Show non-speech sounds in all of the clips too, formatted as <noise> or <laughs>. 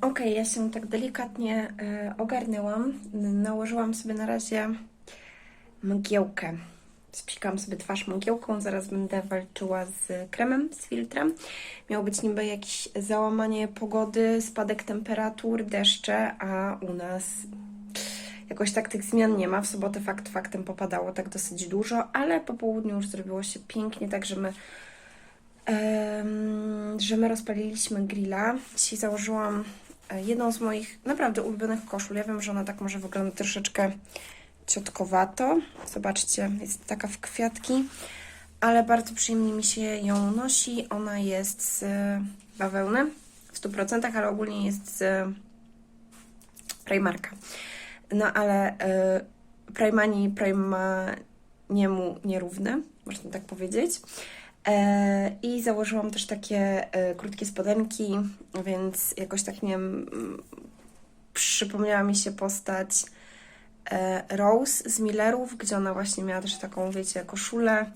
Okej, ja się tak delikatnie e, ogarnęłam. Nałożyłam sobie na razie mgiełkę. Spikam sobie twarz mgiełką, zaraz będę walczyła z kremem, z filtrem. Miało być niby jakieś załamanie pogody, spadek temperatur, deszcze, a u nas jakoś tak tych zmian nie ma. W sobotę fakt faktem popadało tak dosyć dużo, ale po południu już zrobiło się pięknie, tak że my że my rozpaliliśmy grilla. Dzisiaj założyłam jedną z moich naprawdę ulubionych koszul. Ja wiem, że ona tak może wygląda troszeczkę ciotkowato. Zobaczcie, jest taka w kwiatki, ale bardzo przyjemnie mi się ją nosi. Ona jest z bawełny w 100%, ale ogólnie jest z Primarka. No ale e, Primani Primaniemu nierówny, można tak powiedzieć. E, I założyłam też takie e, krótkie spodenki, więc jakoś tak nie wiem, mm, przypomniała mi się postać e, Rose z Millerów, gdzie ona właśnie miała też taką, wiecie, koszulę,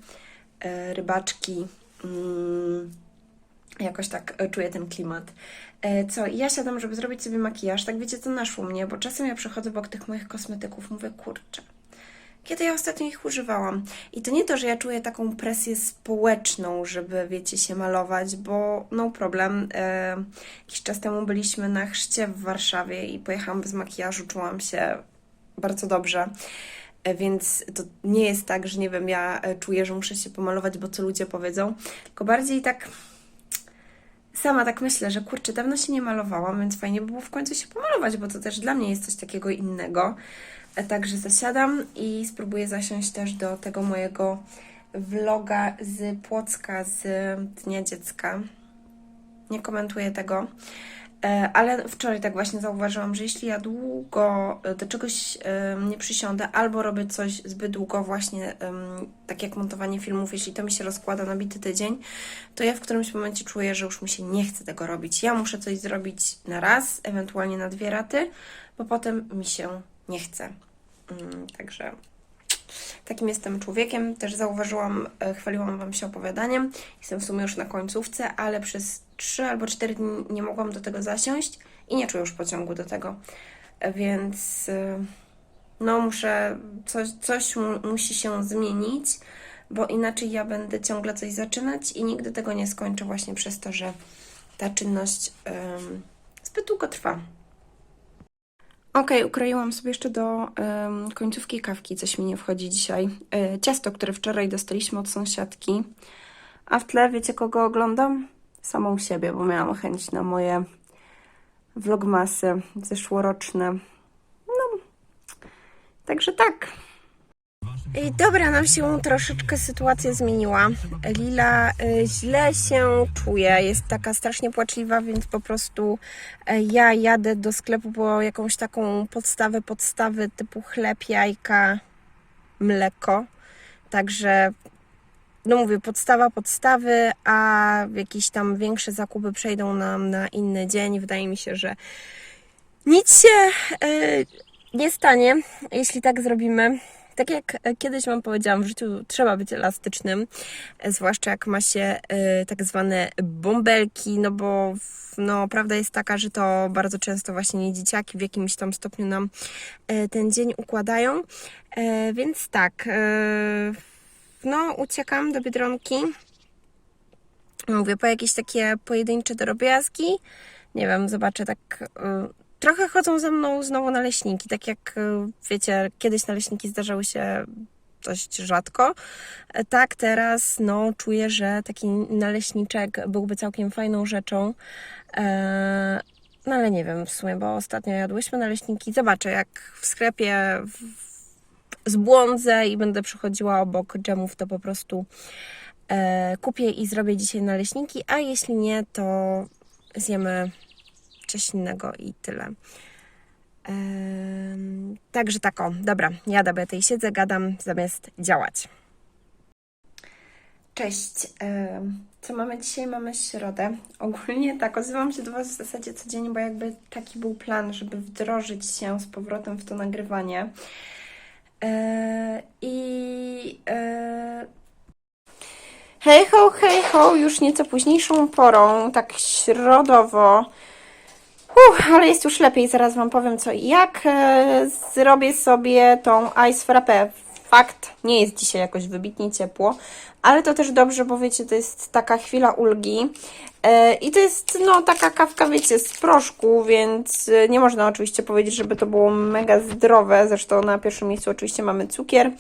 rybaczki. Mm, jakoś tak czuję ten klimat. Co, ja siadam, żeby zrobić sobie makijaż, tak wiecie, co naszło mnie, bo czasem ja przechodzę obok tych moich kosmetyków, mówię, kurczę, kiedy ja ostatnio ich używałam? I to nie to, że ja czuję taką presję społeczną, żeby, wiecie, się malować, bo no problem. E, jakiś czas temu byliśmy na chrzcie w Warszawie i pojechałam bez makijażu, czułam się bardzo dobrze. E, Więc to nie jest tak, że nie wiem, ja e, czuję, że muszę się pomalować, bo co ludzie powiedzą, tylko bardziej tak sama tak myślę, że kurczę, dawno się nie malowałam, więc fajnie by było w końcu się pomalować, bo to też dla mnie jest coś takiego innego. Także zasiadam i spróbuję zasiąść też do tego mojego vloga z Płocka z Dnia Dziecka. Nie komentuję tego. E, Ale wczoraj tak właśnie zauważyłam, że jeśli ja długo do czegoś nie przysiądę, albo robię coś zbyt długo, właśnie tak jak montowanie filmów, jeśli to mi się rozkłada na bity tydzień, to ja w którymś momencie czuję, że już mi się nie chce tego robić. Ja muszę coś zrobić na raz, ewentualnie na dwie raty, bo potem mi się nie chce. Mm, Także takim jestem człowiekiem. Też zauważyłam, e, chwaliłam Wam się opowiadaniem. Jestem w sumie już na końcówce, ale przez 3 albo 4 dni nie mogłam do tego zasiąść i nie czuję już pociągu do tego. E, Więc e, no muszę, coś, coś mu, musi się zmienić, bo inaczej ja będę ciągle coś zaczynać i nigdy tego nie skończę właśnie przez to, że ta czynność em, zbyt długo trwa. Okej, ukroiłam sobie jeszcze do em, końcówki kawki, coś mi nie wchodzi dzisiaj. E, ciasto, które wczoraj dostaliśmy od sąsiadki. A w tle wiecie kogo oglądam? Samą siebie, bo miałam chęć na moje vlogmasy zeszłoroczne. No, także tak. Dobra, nam się troszeczkę sytuacja zmieniła. Lila y, źle się czuje, jest taka strasznie płaczliwa, więc po prostu y, ja jadę do sklepu po jakąś taką podstawę, podstawy typu chleb, jajka, mleko. Także, no mówię, podstawa podstawy, a jakieś tam większe zakupy przejdą nam na inny dzień. Wydaje mi się, że nic się y, nie stanie, jeśli tak zrobimy. Tak jak e, kiedyś Wam powiedziałam, w życiu trzeba być elastycznym, e, zwłaszcza jak ma się e, tak zwane bąbelki, no bo no, prawda jest taka, że to bardzo często właśnie nie dzieciaki w jakimś tam stopniu nam ten dzień układają. Więc tak, no uciekam do Biedronki. Mówię, po jakieś takie pojedyncze drobiazgi. Nie wiem, zobaczę tak. Trochę chodzą ze mną znowu naleśniki. Tak jak y, wiecie, kiedyś naleśniki zdarzały się dość rzadko. E, Tak, teraz no, czuję, że taki naleśniczek byłby całkiem fajną rzeczą. E, No ale nie wiem w sumie, bo ostatnio jadłyśmy naleśniki. Zobaczę, jak w sklepie w- zbłądzę i będę przychodziła obok dżemów, to po prostu e, kupię i zrobię dzisiaj naleśniki, a jeśli nie, to zjemy coś innego i tyle. Em, Także tak o, dobra, jadę, bo ja tutaj siedzę, gadam zamiast działać. Cześć. Co mamy dzisiaj? Mamy środę. Ogólnie tak, odzywam się do Was w zasadzie codziennie, bo jakby taki był plan, żeby wdrożyć się z powrotem w to nagrywanie. E, I e, hej ho, hej ho, już nieco późniejszą porą, tak środowo, Uff, ale jest już lepiej, zaraz Wam powiem co i jak. E, zrobię sobie tą Ice Frappe. Fakt, nie jest dzisiaj jakoś wybitnie ciepło, ale to też dobrze, bo wiecie, to jest taka chwila ulgi. E, I to jest, no, taka kawka, wiecie, z proszku, więc e, nie można oczywiście powiedzieć, żeby to było mega zdrowe. Zresztą na pierwszym miejscu oczywiście mamy cukier,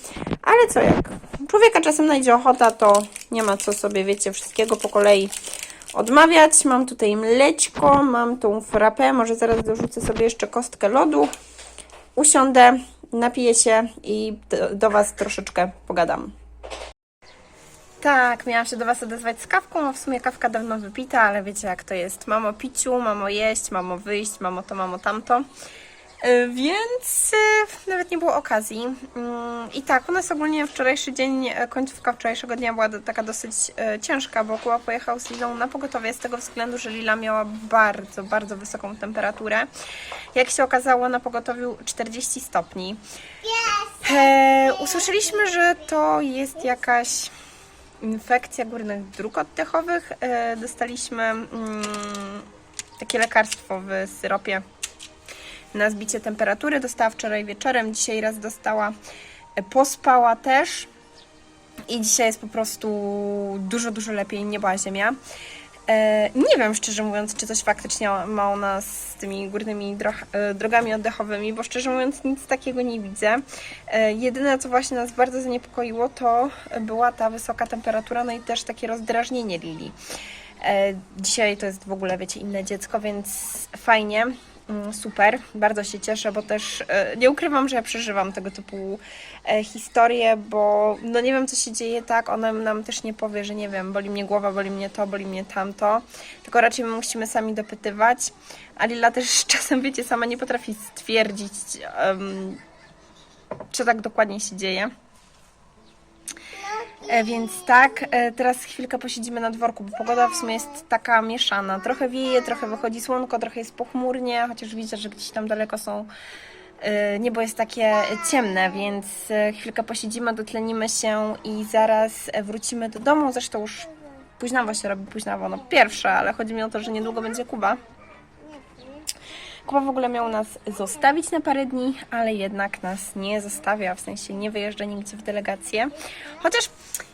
ale co jak? Człowieka czasem najdzie ochota, to nie ma co sobie, wiecie, wszystkiego po kolei odmawiać. Mam tutaj mleczko, mam tą frappę, może zaraz dorzucę sobie jeszcze kostkę lodu. Usiądę, napiję się i do, Was troszeczkę pogadam. Tak, miałam się do Was odezwać z kawką, no w sumie kawka dawno wypita, ale wiecie jak to jest. Mamo piciu, mamo jeść, mamo wyjść, mamo to, mamo tamto. Y, Więc y, nawet nie było okazji. Mm, I tak, u nas ogólnie wczorajszy dzień, e, końcówka wczorajszego dnia była taka dosyć e, ciężka, bo Kuba pojechał z Lilą na pogotowie z tego względu, że Lila miała bardzo, bardzo wysoką temperaturę. Jak się okazało na pogotowiu 40 stopni. E, usłyszeliśmy, że to jest jakaś infekcja górnych dróg oddechowych. E, dostaliśmy mm, takie lekarstwo w syropie na zbicie temperatury. Dostała wczoraj wieczorem, dzisiaj raz dostała, e, pospała też. I dzisiaj jest po prostu dużo, dużo lepiej, nie była ziemia. E, nie wiem, szczerze mówiąc, czy coś faktycznie ma u nas z tymi górnymi e, drogami oddechowymi, bo szczerze mówiąc nic takiego nie widzę. Jedyne, co właśnie nas bardzo zaniepokoiło, to była ta wysoka temperatura, no i też takie rozdrażnienie Lili. Dzisiaj to jest w ogóle, wiecie, inne dziecko, więc fajnie, super, bardzo się cieszę, bo też e, nie ukrywam, że ja przeżywam tego typu e, historie, bo no nie wiem, co się dzieje, tak, ona nam też nie powie, że nie wiem, boli mnie głowa, boli mnie to, boli mnie tamto, tylko raczej my musimy sami dopytywać, a Lila też <laughs> czasem, wiecie, sama nie potrafi stwierdzić, em, co tak dokładnie się dzieje. E, Więc tak, e, teraz chwilkę posiedzimy na dworku, bo pogoda w sumie jest taka mieszana. Trochę wieje, trochę wychodzi słonko, trochę jest pochmurnie, chociaż widzę, że gdzieś tam daleko są e, niebo jest takie ciemne, więc chwilkę posiedzimy, dotlenimy się i zaraz wrócimy do domu. Zresztą już późnawo się robi, późnawo, no pierwsze, ale chodzi mi o to, że niedługo będzie Kuba. Kuba w ogóle miał nas zostawić na parę dni, ale jednak nas nie zostawia, w sensie nie wyjeżdża nigdzie w delegację. Chociaż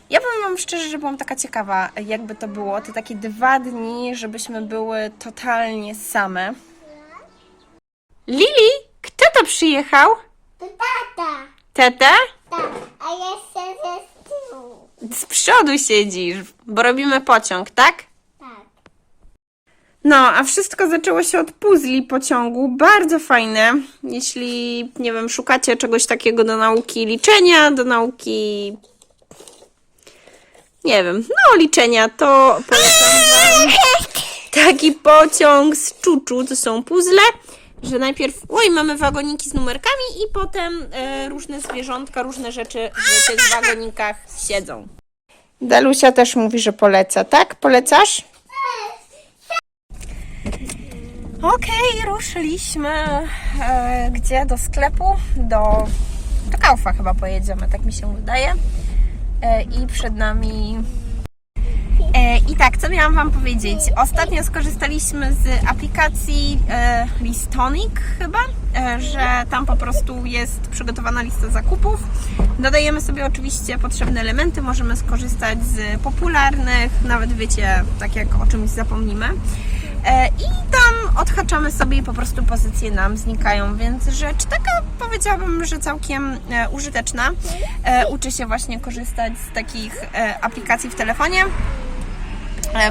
ja powiem Wam szczerze, że byłam taka ciekawa, jakby to było. Te takie dwa dni, żebyśmy były totalnie same. Lili, kto to przyjechał? Tata. Teta? Tak, a jeszcze ze tyłu. Z przodu siedzisz, bo robimy pociąg, tak? No, a wszystko zaczęło się od puzli pociągu. Bardzo fajne. Jeśli, nie wiem, szukacie czegoś takiego do nauki liczenia, do nauki. Nie wiem, no liczenia, to polecam wam taki pociąg z czuczu, to są puzzle, że najpierw, oj, mamy wagoniki z numerkami i potem e, różne zwierzątka, różne rzeczy w tych wagonikach siedzą. Dalusia też mówi, że poleca, tak? Polecasz? Okej, ruszyliśmy. E, gdzie? Do sklepu? Do, do Kaufa chyba pojedziemy, tak mi się wydaje. E, I przed nami. E, I tak, co miałam Wam powiedzieć? Ostatnio skorzystaliśmy z aplikacji e, Listonic chyba, e, że tam po prostu jest przygotowana lista zakupów. Dodajemy sobie oczywiście potrzebne elementy, możemy skorzystać z popularnych, nawet wiecie, tak jak o czymś zapomnimy. E, I tam odhaczamy sobie i po prostu pozycje nam znikają, więc rzecz taka powiedziałabym, że całkiem e, użyteczna. E, uczę się właśnie korzystać z takich aplikacji w telefonie.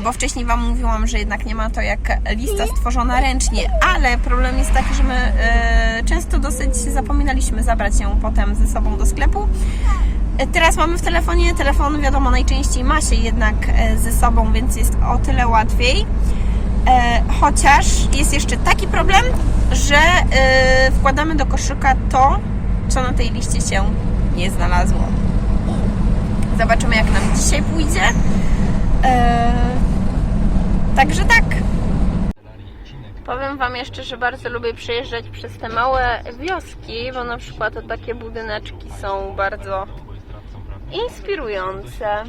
Bo wcześniej Wam mówiłam, że jednak nie ma to jak lista stworzona ręcznie, ale problem jest taki, że my często dosyć zapominaliśmy zabrać ją potem ze sobą do sklepu. Teraz mamy w telefonie, telefon wiadomo najczęściej ma się jednak ze sobą, więc jest o tyle łatwiej. E, chociaż jest jeszcze taki problem, że e, wkładamy do koszyka to, co na tej liście się nie znalazło. Zobaczymy, jak nam dzisiaj pójdzie. E, także tak. Powiem Wam jeszcze, że bardzo lubię przejeżdżać przez te małe wioski, bo na przykład takie budyneczki są bardzo inspirujące.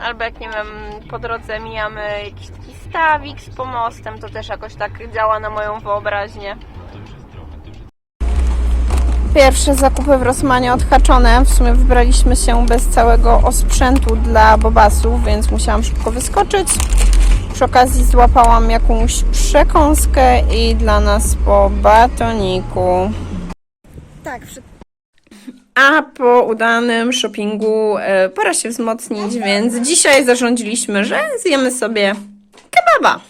Albo jak nie wiem, po drodze mijamy jakiś taki stawik z pomostem, to też jakoś tak działa na moją wyobraźnię. Pierwsze zakupy w Rosmanie odhaczone. W sumie wybraliśmy się bez całego osprzętu dla bobasów, więc musiałam szybko wyskoczyć. Przy okazji złapałam jakąś przekąskę i dla nas po batoniku. Tak, a po udanym shoppingu e, pora się wzmocnić, więc dzisiaj zarządziliśmy, że zjemy sobie kebaba.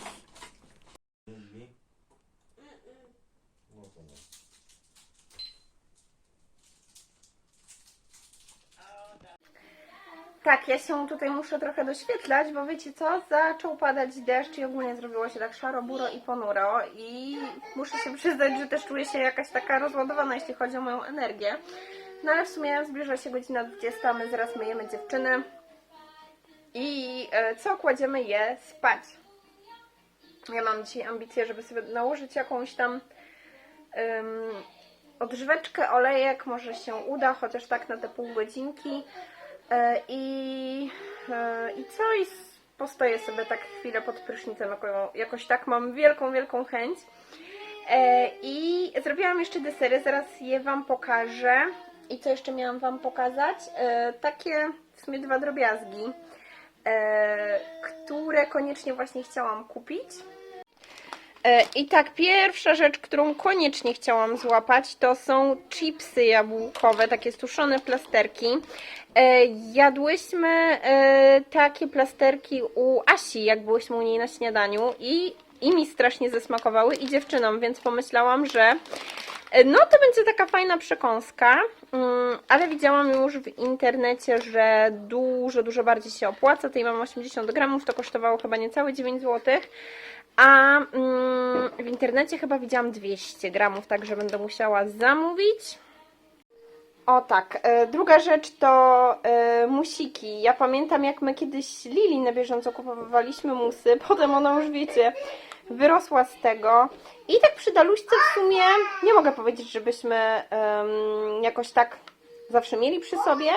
Tak, ja się tutaj muszę trochę doświetlać, bo wiecie co? Zaczął padać deszcz i ogólnie zrobiło się tak szaro, buro i ponuro i muszę się przyznać, że też czuję się jakaś taka rozładowana, jeśli chodzi o moją energię. No ale w sumie zbliża się godzina 20, my zaraz myjemy dziewczyny i e, co? Kładziemy je spać. Ja mam dzisiaj ambicje, żeby sobie nałożyć jakąś tam em, odżyweczkę, olejek, może się uda, chociaż tak na te pół godzinki. E, I, e, I co? I postoję sobie tak chwilę pod prysznicem, jako, jakoś tak mam wielką, wielką chęć. I zrobiłam jeszcze desery, zaraz je Wam pokażę. I co jeszcze miałam Wam pokazać? E, takie w sumie dwa drobiazgi, e, które koniecznie właśnie chciałam kupić. E, I tak, pierwsza rzecz, którą koniecznie chciałam złapać, to są chipsy jabłkowe, takie suszone plasterki. E, Jadłyśmy e, takie plasterki u Asi, jak byłyśmy u niej na śniadaniu i, i mi strasznie zasmakowały i dziewczynom, więc pomyślałam, że no to będzie taka fajna przekąska, mm, ale widziałam już w internecie, że dużo, dużo bardziej się opłaca. Tej mam 80 gramów, to kosztowało chyba niecałe 9 zł. A mm, w internecie chyba widziałam 200 gramów, także będę musiała zamówić. O tak, e, druga rzecz to e, musiki. Ja pamiętam jak my kiedyś Lili na bieżąco kupowaliśmy musy, <laughs> potem ona już wiecie, wyrosła z tego. I tak przy Daluśce w sumie nie mogę powiedzieć, żebyśmy em, jakoś tak zawsze mieli przy sobie,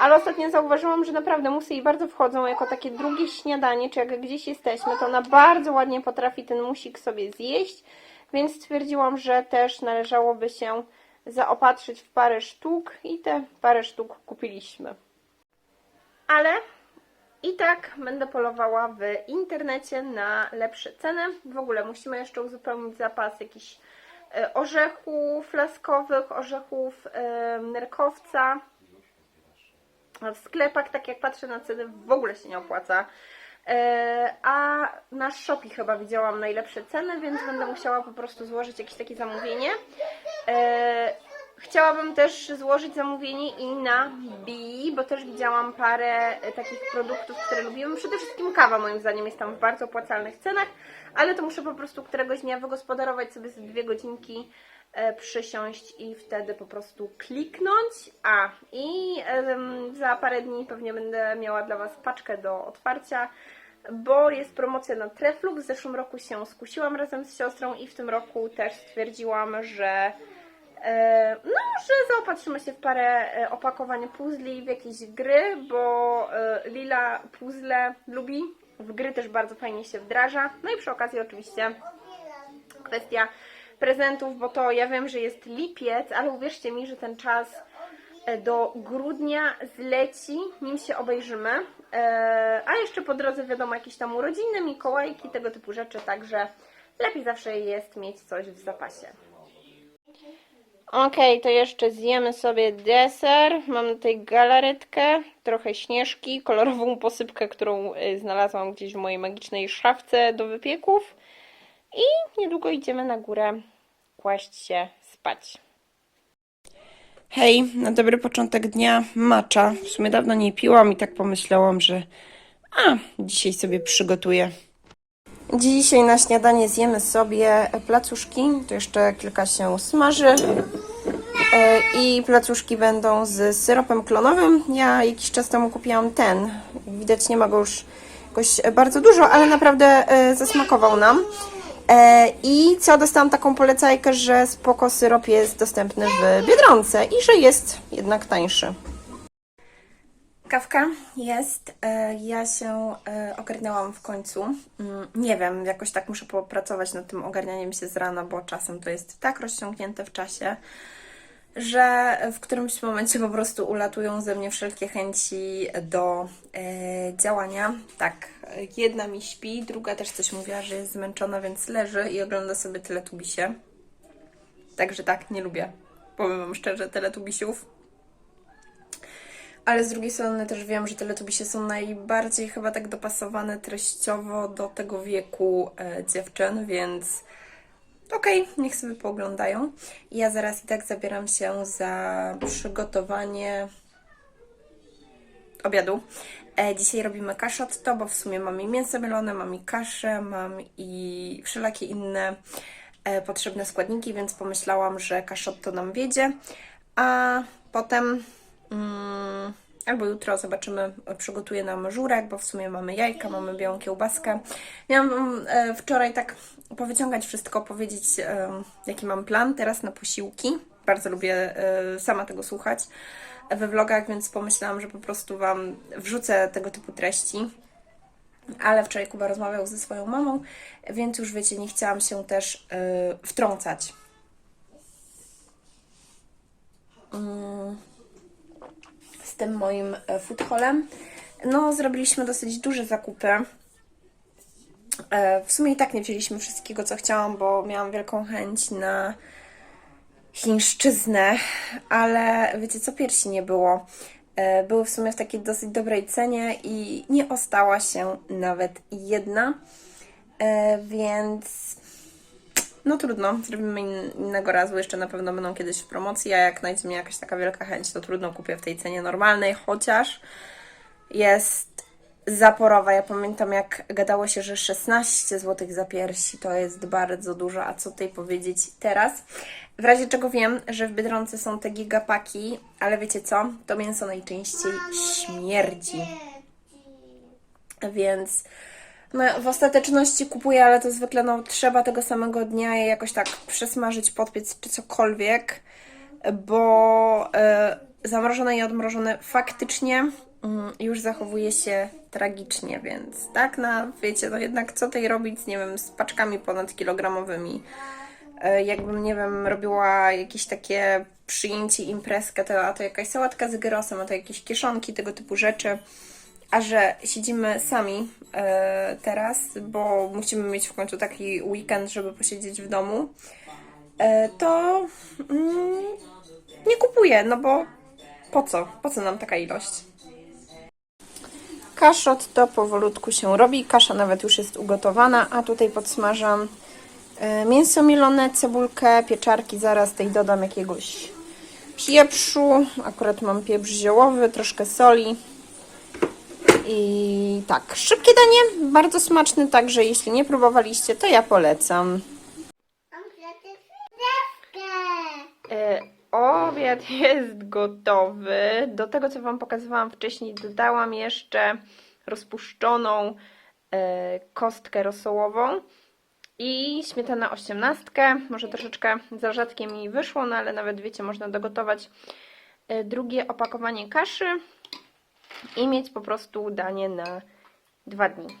ale ostatnio zauważyłam, że naprawdę musy jej bardzo wchodzą jako takie drugie śniadanie, czy jak gdzieś jesteśmy, to ona bardzo ładnie potrafi ten musik sobie zjeść, więc stwierdziłam, że też należałoby się zaopatrzyć w parę sztuk i te parę sztuk kupiliśmy. Ale i tak będę polowała w internecie na lepsze ceny. W ogóle musimy jeszcze uzupełnić zapas jakichś e, orzechów laskowych, orzechów e, nerkowca. A W sklepach, tak jak patrzę na ceny, w ogóle się nie opłaca. E, A na Shopee chyba widziałam najlepsze ceny, więc będę musiała po prostu złożyć jakieś takie zamówienie. Chciałabym też złożyć zamówienie i na Bi, bo też widziałam parę e, takich produktów, które lubimy. Przede wszystkim kawa moim zdaniem jest tam w bardzo opłacalnych cenach, ale to muszę po prostu któregoś dnia wygospodarować sobie z dwie godzinki, e, przysiąść i wtedy po prostu kliknąć. A i za parę dni pewnie będę miała dla Was paczkę do otwarcia bo jest promocja na Treflux. W zeszłym roku się skusiłam razem z siostrą i w tym roku też stwierdziłam, że no, że zaopatrzymy się w parę e, opakowań puzli w jakieś gry, bo e, Lila puzzle lubi. W gry też bardzo fajnie się wdraża. No i przy okazji oczywiście kwestia prezentów, bo to ja wiem, że jest lipiec, ale uwierzcie mi, że ten czas e, do grudnia zleci, nim się obejrzymy. E, A jeszcze po drodze wiadomo jakieś tam urodziny, Mikołajki, tego typu rzeczy, także lepiej zawsze jest mieć coś w zapasie. Okej, to jeszcze zjemy sobie deser. Mam tutaj galaretkę, trochę śnieżki, kolorową posypkę, którą y, znalazłam gdzieś w mojej magicznej szafce do wypieków. I niedługo idziemy na górę kłaść się spać. Hej, na dobry początek dnia macza. W sumie dawno nie piłam i tak pomyślałam, że a, dzisiaj sobie przygotuję. Dzisiaj na śniadanie zjemy sobie placuszki, to jeszcze kilka się smaży. E, I placuszki będą z syropem klonowym. Ja jakiś czas temu kupiłam ten. Widać nie ma go już jakoś bardzo dużo, ale naprawdę e, zasmakował nam. E, I co, dostałam taką polecajkę, że spoko syrop jest dostępny w Biedronce i że jest jednak tańszy. Kawka jest. E, Ja się e, ogarnęłam w końcu. Mm, Nie wiem, jakoś tak muszę popracować nad tym ogarnianiem się z rana, bo czasem to jest tak rozciągnięte w czasie, że w którymś momencie po prostu ulatują ze mnie wszelkie chęci do e, działania. Tak, jedna mi śpi, druga też coś mówiła, że jest zmęczona, więc leży i ogląda sobie Teletubisie. Także tak, nie lubię. Powiem Wam szczerze, Teletubisiów. Ale z drugiej strony też wiem, że Teletubisie są najbardziej chyba tak dopasowane treściowo do tego wieku e, dziewczyn, więc okej, niech sobie pooglądają. Ja zaraz i tak zabieram się za przygotowanie obiadu. E, dzisiaj robimy kaszotto, bo w sumie mam i mięso mielone, mam i kaszę, mam i wszelakie inne e, potrzebne składniki, więc pomyślałam, że kaszotto nam wiedzie, a potem mm, albo jutro zobaczymy, przygotuję nam żurek, bo w sumie mamy jajka, mamy białą kiełbaskę. Miałam e, wczoraj tak powyciągać wszystko, powiedzieć jaki mam plan teraz na posiłki. Bardzo lubię e, sama tego słuchać we vlogach, więc pomyślałam, że po prostu Wam wrzucę tego typu treści. Ale wczoraj Kuba rozmawiał ze swoją mamą, więc już wiecie, nie chciałam się też e, wtrącać. Mm z tym moim e, food. No, zrobiliśmy dosyć duże zakupy. E, W sumie i tak nie wzięliśmy wszystkiego, co chciałam, bo miałam wielką chęć na chińszczyznę, ale wiecie co, piersi nie było. E, Były w sumie w takiej dosyć dobrej cenie i nie ostała się nawet jedna, więc no trudno, zrobimy in, innego razu, jeszcze na pewno będą kiedyś w promocji, a jak znajdzie jakaś taka wielka chęć, to trudno kupię w tej cenie normalnej, chociaż jest zaporowa. Ja pamiętam jak gadało się, że 16 zł za piersi to jest bardzo dużo, a co tutaj powiedzieć teraz? W razie czego wiem, że w Biedronce są te gigapaki, ale wiecie co? To mięso najczęściej śmierdzi. Więc w ostateczności kupuję, ale to zwykle no, trzeba tego samego dnia je jakoś tak przesmażyć, podpiec czy cokolwiek, bo e, zamrożone i odmrożone faktycznie mm, już zachowuje się tragicznie, więc tak, na wiecie, no jednak co tej robić, nie wiem, z paczkami ponadkilogramowymi. E, Jakbym, nie wiem, robiła jakieś takie przyjęcie, imprezkę, to, a to jakaś sałatka z gyrosem, a to jakieś kieszonki, tego typu rzeczy. A że siedzimy sami e, teraz, bo musimy mieć w końcu taki weekend, żeby posiedzieć w domu, e, to mm, nie kupuję, no bo po co? Po co nam taka ilość? Kaszot to powolutku się robi. Kasza nawet już jest ugotowana, a tutaj podsmażam e, mięso mielone, cebulkę, pieczarki. Zaraz tej dodam jakiegoś pieprzu. Akurat mam pieprz ziołowy, troszkę soli. I tak, szybkie danie, bardzo smaczne, także jeśli nie próbowaliście, to ja polecam. E, obiad jest gotowy. Do tego, co Wam pokazywałam wcześniej, dodałam jeszcze rozpuszczoną e, kostkę rosołową i śmietanę osiemnastkę. Może troszeczkę za rzadkie mi wyszło, no ale nawet wiecie, można dogotować e, drugie opakowanie kaszy i mieć po prostu danie na dwa dni.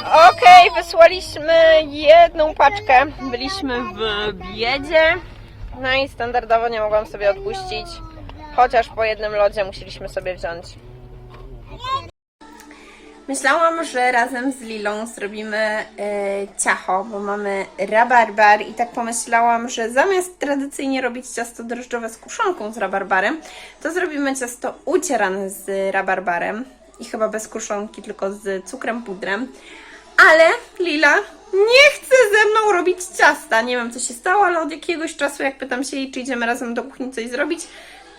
Okej, wysłaliśmy jedną paczkę. Byliśmy w biedzie. No i standardowo nie mogłam sobie odpuścić. Chociaż po jednym lodzie musieliśmy sobie wziąć. Myślałam, że razem z Lilą zrobimy e, ciacho, bo mamy rabarbar i tak pomyślałam, że zamiast tradycyjnie robić ciasto drożdżowe z kuszonką z rabarbarem, to zrobimy ciasto ucierane z rabarbarem i chyba bez kuszonki, tylko z cukrem pudrem. Ale Lila nie chce ze mną robić ciasta. Nie wiem, co się stało, ale od jakiegoś czasu, jak pytam się jej, czy idziemy razem do kuchni coś zrobić,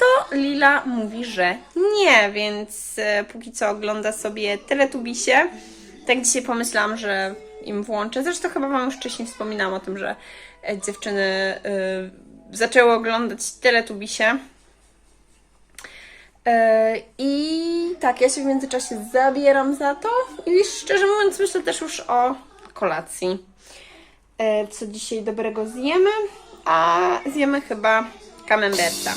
to Lila mówi, że nie, więc e, póki co ogląda sobie Teletubisie. Tak dzisiaj pomyślałam, że im włączę. Zresztą chyba Wam już wcześniej wspominałam o tym, że e, dziewczyny e, zaczęły oglądać Teletubisie. I tak, ja się w międzyczasie zabieram za to i szczerze mówiąc myślę też już o kolacji. Co dzisiaj dobrego zjemy? A zjemy chyba camemberta.